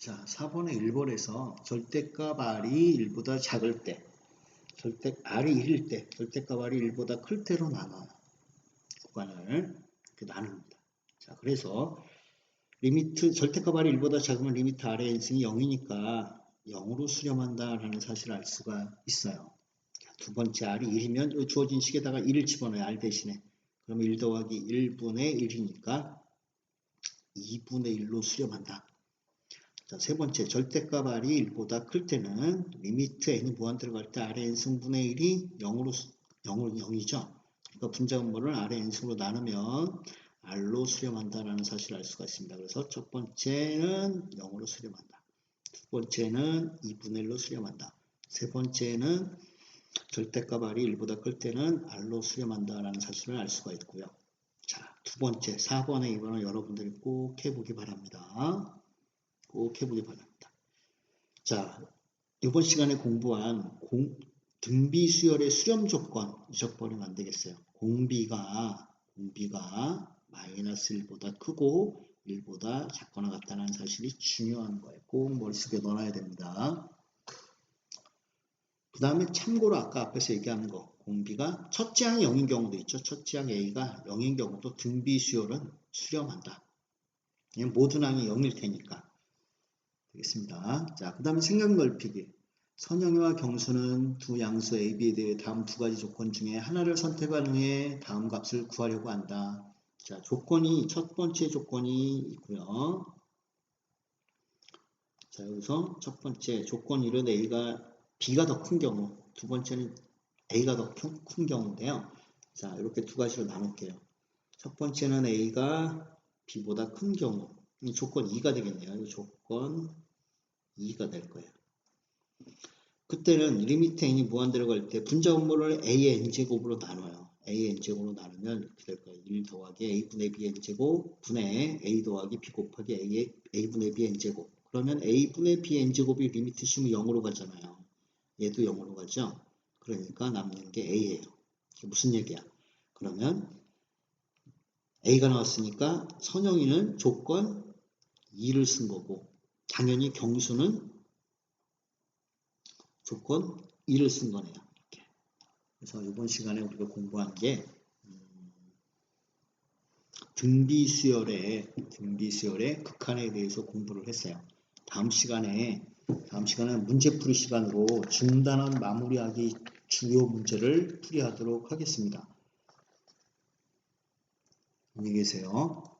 자, 4번의 1번에서 절대값 R이 1보다 작을 때, 절대 R이 1일 때, 절대값 R이 1보다 클 때로 나눠요. 구간을 이렇게 나눕니다. 자, 그래서 리미트, 절대값 R이 1보다 작으면 리미트 R의 n승이 0이니까 0으로 수렴한다라는 사실을 알 수가 있어요. 자, 두 번째 R이 1이면 주어진 식에다가 1을 집어넣어요. R 대신에. 그러면 1 더하기 1분의 1이니까 2분의 1로 수렴한다. 자, 세 번째, 절대값 R이 1보다 클 때는 리미트 n이 무한 들어갈 때 R의 n승분의 1이 0으로, 0은 0이죠. 그러니까 분자분모를 R의 n승으로 나누면 R로 수렴한다라는 사실을 알 수가 있습니다. 그래서 첫 번째는 0으로 수렴한다. 두 번째는 2분의 1로 수렴한다. 세 번째는 절대값 R이 1보다 클 때는 R로 수렴한다라는 사실을 알 수가 있고요. 자, 두 번째, 4번의 2번을 여러분들이 꼭 해보기 바랍니다. 꼭 해보기 바랍니다. 자, 이번 시간에 공부한 공, 등비 수열의 수렴 조건 잊어버리면 안 되겠어요. 공비가 공비가 마이너스 1보다 크고 1보다 작거나 같다는 사실이 중요한 거예요. 꼭 머릿속에 넣어놔야 됩니다. 그 다음에 참고로 아까 앞에서 얘기한 거 공비가 첫째 항이 0인 경우도 있죠. 첫째 항 A가 0인 경우도 등비 수열은 수렴한다. 모든 항이 0일 테니까. 되겠습니다. 자, 그 다음에 생각 넓히기. 선형이와 경수는 두 양수 A, B에 대해 다음 두 가지 조건 중에 하나를 선택한 후에 다음 값을 구하려고 한다. 자, 조건이, 첫 번째 조건이 있고요. 자, 여기서 첫 번째 조건 1은 A가 B가 더 큰 경우, 두 번째는 A가 더 큰 경우인데요. 자, 이렇게 두 가지로 나눌게요. 첫 번째는 A가 B보다 큰 경우, 이 조건 2가 되겠네요. 이 조건 2가 될 거예요. 그때는 리미트 n이 무한 들어갈 때 분자 분모를 a의 n제곱으로 나눠요. a의 n제곱으로 나누면 이렇게 될 거예요. 1 더하기 a분의 b n제곱 분의 a 더하기 b 곱하기 a의 a분의 b n제곱 그러면 a분의 b n제곱이 리미트 씌우면 0으로 가잖아요. 얘도 0으로 가죠. 그러니까 남는 게 a예요. 이게 무슨 얘기야? 그러면 a가 나왔으니까 선영이는 조건 2를 쓴 거고 당연히 경수는 조건 2를 쓴 거네요. 이렇게. 그래서 이번 시간에 우리가 공부한 게 음, 등비수열의 등비수열의 극한에 대해서 공부를 했어요. 다음 시간에 다음 시간은 문제풀이 시간으로 중단원 마무리하기 주요 문제를 풀이하도록 하겠습니다. 안녕히 계세요.